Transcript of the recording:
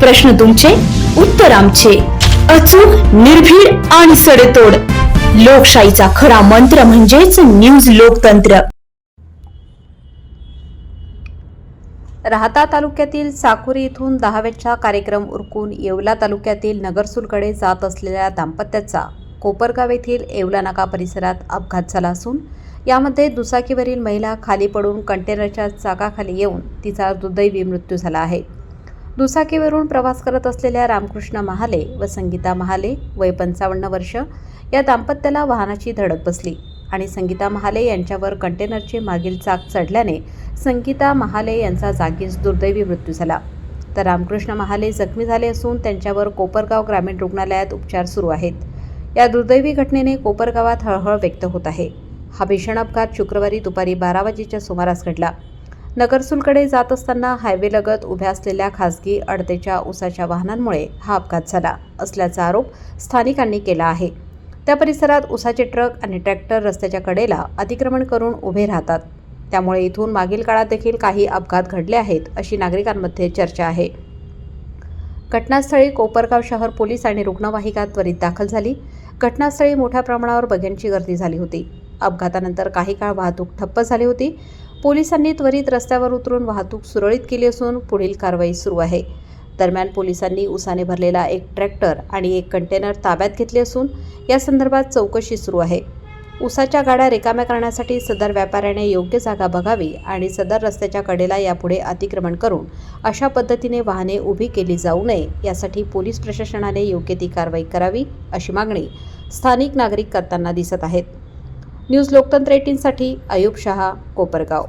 प्रश्न तुमचे उत्तर आमचे. अचूक निर्भीड आणि सडेतोड. लोकशाहीचा खरा मंत्र म्हणजेच न्यूज लोकतंत्र. राहता तालुक्यातील साकुरी इथून दहाव्याचा कार्यक्रम उरकून येवला तालुक्यातील नगरसूलकडे जात असलेल्या दाम्पत्याचा कोपरगाव येथील येवला नाका परिसरात अपघात झाला असून यामध्ये दुचाकीवरील महिला खाली पडून कंटेनरच्या चाकाखाली येऊन तिचा दुर्दैवी मृत्यू झाला आहे. दुचाकीवरून प्रवास करत असलेल्या रामकृष्ण महाले व संगीता महाले वय पंचावन्न वर्ष या दाम्पत्याला वाहनाची धडक बसली आणि संगीता महाले यांच्यावर कंटेनरचे मागील चाक चढल्याने संगीता महाले यांचा जागीच दुर्दैवी मृत्यू झाला. तर रामकृष्ण महाले जखमी झाले असून त्यांच्यावर कोपरगाव ग्रामीण रुग्णालयात उपचार सुरू आहेत. या दुर्दैवी घटनेने कोपरगावात हळहळ व्यक्त होत आहे. हा भीषण अपघात शुक्रवारी दुपारी बारा वाजेच्या सुमारास घडला. नगरसूलकडे जात असताना हायवेलगत उभ्या असलेल्या खासगी अडतेच्या उसाच्या वाहनांमुळे हा अपघात झाला असल्याचा आरोप स्थानिकांनी केला आहे. त्या परिसरात उसाचे ट्रक आणि ट्रॅक्टर रस्त्याच्या कडेला अतिक्रमण करून उभे राहतात. त्यामुळे इथून मागील काळात देखील काही अपघात घडले आहेत अशी नागरिकांमध्ये चर्चा आहे. घटनास्थळी कोपरगाव शहर पोलीस आणि रुग्णवाहिका त्वरित दाखल झाली. घटनास्थळी मोठ्या प्रमाणावर बघ्यांची गर्दी झाली होती. अपघातानंतर काही काळ वाहतूक ठप्प झाली होती. पोलिसांनी त्वरित रस्त्यावर उतरून वाहतूक सुरळीत केली असून पुढील कारवाई सुरू आहे. दरम्यान पोलिसांनी उसाने भरलेला एक ट्रॅक्टर आणि एक कंटेनर ताब्यात घेतले असून या संदर्भात चौकशी सुरू आहे. उसाच्या गाड्या रिकाम्या करण्यासाठी सदर व्यापाऱ्याने योग्य जागा बघावी आणि सदर रस्त्याच्या कडेला यापुढे अतिक्रमण करून अशा पद्धतीने वाहने उभी केली जाऊ नये यासाठी पोलीस प्रशासनाने योग्य ती कारवाई करावी अशी मागणी स्थानिक नागरिक करताना दिसत आहेत. न्यूज लोकतंत्र एटीनसाठी अयूब शहा कोपरगाव.